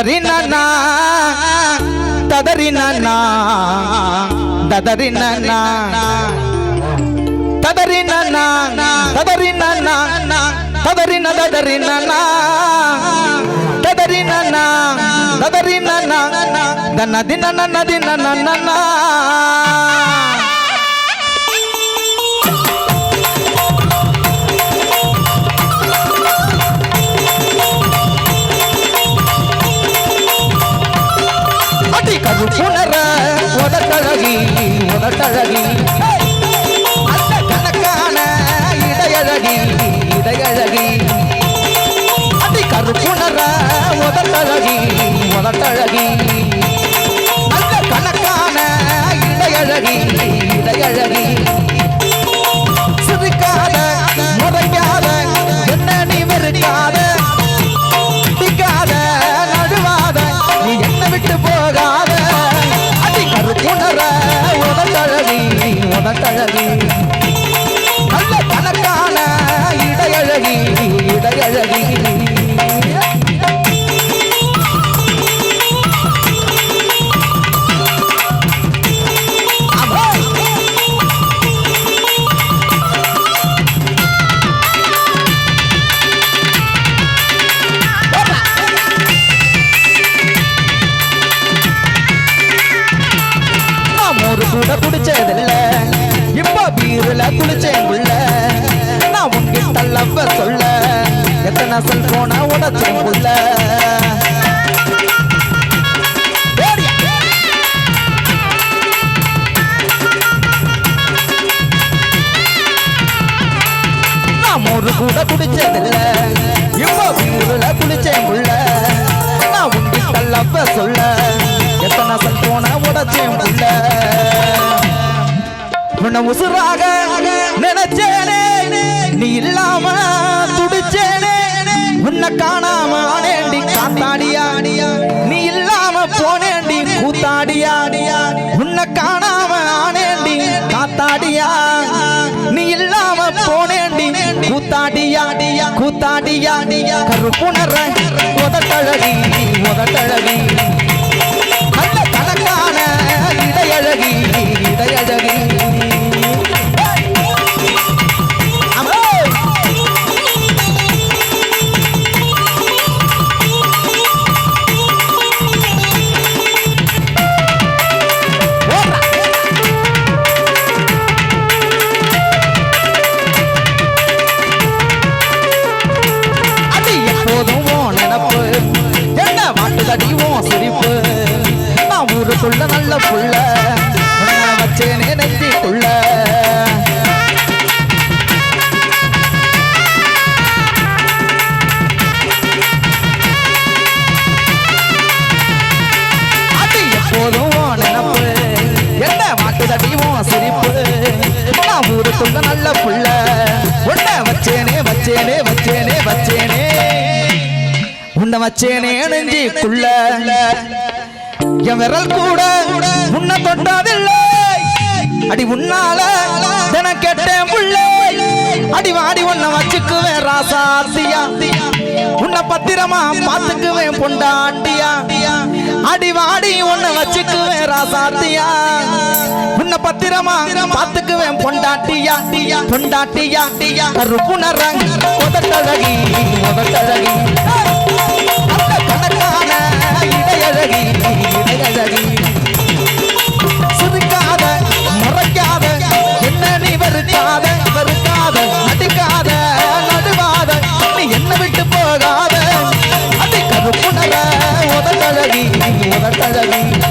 ததறி நன்னா ததறி நன்னா ததறி நன்னா ததறி நன்னா ததறி நன்னா ததறி ந ததறி நன்னா கருப்புணர உடத்தழகி உடத்தழகி அந்த கணக்கான இடையழகி இடையழகி. அடி கருப்புணர உடத்தழகி உடத்தழகி உதட்டழகி உதட்டழகி நல்ல கணக்கான இடையழகி இடையழகி. குளிச்சேன் உள்ள நான் உன்கிட்ட லவ்வ சொல்ல. எத்தனை செல்போன உடச்சேன் உள்ள நான் ஒரு கூட குடிச்சதில்ல. இப்போ பீருல குளிச்சேன் உள்ள நான் உன்கிட்ட லவ்வ சொல்ல. எத்தனை செல்போன உடச்சேன் உள்ள உன்னை உசுராக நீ இல்லாம துடிச்சேனே. உன்னை காணாம ஆனேண்டி காத்தாடியா. நீ இல்லாம போனேண்டி கூத்தாடியா. உன்னை காணாம ஆனேண்டி காத்தாடியா. நீ இல்லாம போனேண்டி கூத்தாடியாடியா கூத்தாடியாடியா கருப்புணர உதட்டழகி உதட்டழகி. புள்ள நல்ல புள்ள. வச்சேனே நெத்திக்குள்ள. அடி நல்ல புள்ள. உன்ன வச்சேனே வச்சேனே வச்சேனே வச்சேனே. உன்னை வச்சேனே நெஞ்சிக்குள்ள. என் விரல் கூட உன்னை தொட்டதில்லை. அடி உன்னால தினம் கேட்டேன் புள்ளை. அடி வாடி உன்னை வச்சுக்குவேன் ராசாத்தியா. உன்னை பத்திரமா பாத்துக்குவேன் பொண்டாட்டியா. அடி வாடி உன்னை வச்சுக்குவேன் ராசாத்தியா. உன்னை பத்திரமா பாத்துக்குவேன் பொண்டாட்டியா. பொண்டாட்டியா. கருப்புணரங்க உதட்டழகி உதட்டழகி. மகத்தழகி